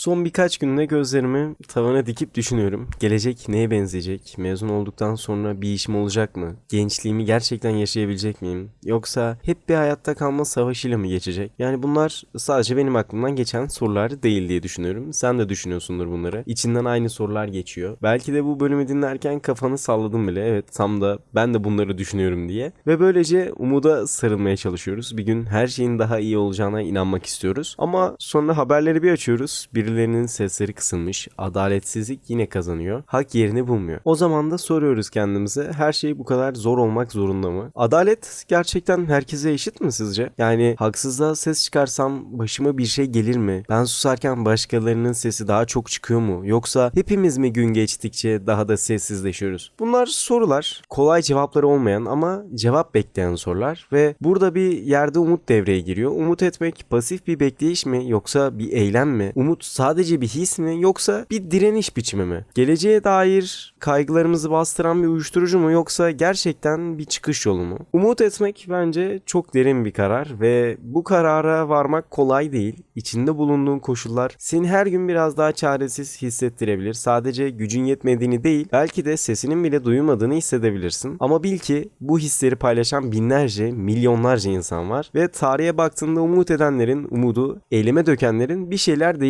Son birkaç günde gözlerimi tavana dikip düşünüyorum. Gelecek neye benzeyecek? Mezun olduktan sonra bir işim olacak mı? Gençliğimi gerçekten yaşayabilecek miyim? Yoksa hep bir hayatta kalma savaşıyla mı geçecek? Yani bunlar sadece benim aklımdan geçen sorular değil diye düşünüyorum. Sen de düşünüyorsundur bunları. İçinden aynı sorular geçiyor. Belki de bu bölümü dinlerken kafanı salladın bile. Evet tam da ben de bunları düşünüyorum diye. Ve böylece umuda sarılmaya çalışıyoruz. Bir gün her şeyin daha iyi olacağına inanmak istiyoruz. Ama sonra haberleri bir açıyoruz. Birilerinin sesleri kısılmış. Adaletsizlik yine kazanıyor. Hak yerini bulmuyor. O zaman da soruyoruz kendimize her şey bu kadar zor olmak zorunda mı? Adalet gerçekten herkese eşit mi sizce? Yani haksızlığa ses çıkarsam başıma bir şey gelir mi? Ben susarken başkalarının sesi daha çok çıkıyor mu? Yoksa hepimiz mi gün geçtikçe daha da sessizleşiyoruz? Bunlar sorular. Kolay cevapları olmayan ama cevap bekleyen sorular ve burada bir yerde umut devreye giriyor. Umut etmek pasif bir bekleyiş mi yoksa bir eylem mi? Umut sadece bir his mi yoksa bir direniş biçimi mi? Geleceğe dair kaygılarımızı bastıran bir uyuşturucu mu yoksa gerçekten bir çıkış yolu mu? Umut etmek bence çok derin bir karar ve bu karara varmak kolay değil. İçinde bulunduğun koşullar seni her gün biraz daha çaresiz hissettirebilir. Sadece gücün yetmediğini değil, belki de sesinin bile duyulmadığını hissedebilirsin. Ama bil ki bu hisleri paylaşan binlerce, milyonlarca insan var ve tarihe baktığında umut edenlerin umudu, eyleme dökenlerin bir şeyler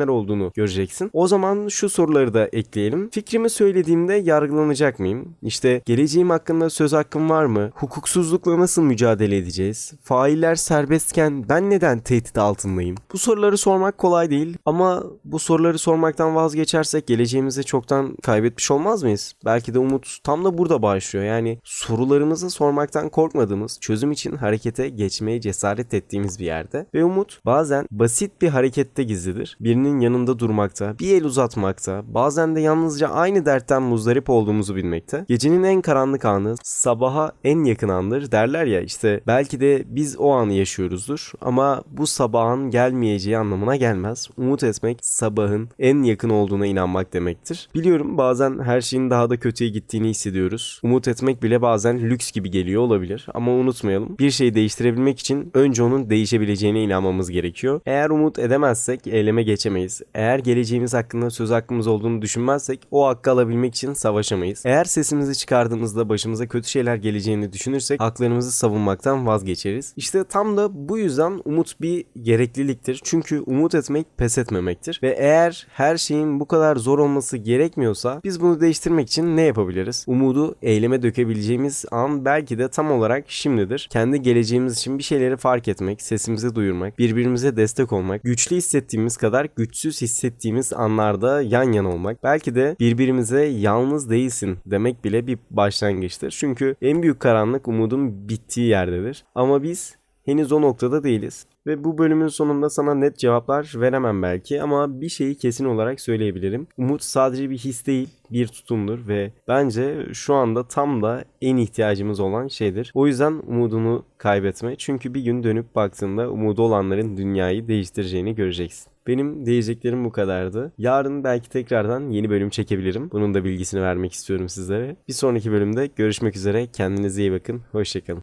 değiştirenler olduğunu göreceksin. O zaman şu soruları da ekleyelim. Fikrimi söylediğimde yargılanacak mıyım? İşte geleceğim hakkında söz hakkım var mı? Hukuksuzlukla nasıl mücadele edeceğiz? Failler serbestken ben neden tehdit altındayım? Bu soruları sormak kolay değil ama bu soruları sormaktan vazgeçersek geleceğimizi çoktan kaybetmiş olmaz mıyız? Belki de umut tam da burada başlıyor. Yani sorularımızı sormaktan korkmadığımız, çözüm için harekete geçmeye cesaret ettiğimiz bir yerde. Ve umut bazen basit bir harekette gizlidir. Birinin yanında durmakta, bir el uzatmakta, bazen de yalnızca aynı dertten muzdarip olduğumuzu bilmekte. Gecenin en karanlık anı sabaha en yakın andır derler ya işte belki de biz o anı yaşıyoruzdur ama bu sabahın gelmeyeceği anlamına gelmez. Umut etmek sabahın en yakın olduğuna inanmak demektir. Biliyorum bazen her şeyin daha da kötüye gittiğini hissediyoruz. Umut etmek bile bazen lüks gibi geliyor olabilir ama unutmayalım. Bir şeyi değiştirebilmek için önce onun değişebileceğine inanmamız gerekiyor. Eğer umut edemezsek eyleme geçemeyiz. Eğer geleceğimiz hakkında söz hakkımız olduğunu düşünmezsek o hakkı alabilmek için savaşamayız. Eğer sesimizi çıkardığımızda başımıza kötü şeyler geleceğini düşünürsek haklarımızı savunmaktan vazgeçeriz. İşte tam da bu yüzden umut bir gerekliliktir. Çünkü umut etmek pes etmemektir. Ve eğer her şeyin bu kadar zor olması gerekmiyorsa biz bunu değiştirmek için ne yapabiliriz? Umudu eyleme dökebileceğimiz an belki de tam olarak şimdidir. Kendi geleceğimiz için bir şeyleri fark etmek, sesimizi duyurmak, birbirimize destek olmak, güçlü hissettiğimiz kadar güçsüz hissettiğimiz anlarda yan yana olmak. Belki de birbirimize yalnız değilsin demek bile bir başlangıçtır. Çünkü en büyük karanlık umudun bittiği yerdedir. Ama biz henüz o noktada değiliz. Ve bu bölümün sonunda sana net cevaplar veremem belki ama bir şeyi kesin olarak söyleyebilirim. Umut sadece bir his değil, bir tutumdur ve bence şu anda tam da en ihtiyacımız olan şeydir. O yüzden umudunu kaybetme. Çünkü bir gün dönüp baktığında umudu olanların dünyayı değiştireceğini göreceksin. Benim diyeceklerim bu kadardı. Yarın belki tekrardan yeni bölüm çekebilirim. Bunun da bilgisini vermek istiyorum sizlere. Bir sonraki bölümde görüşmek üzere. Kendinize iyi bakın. Hoşçakalın.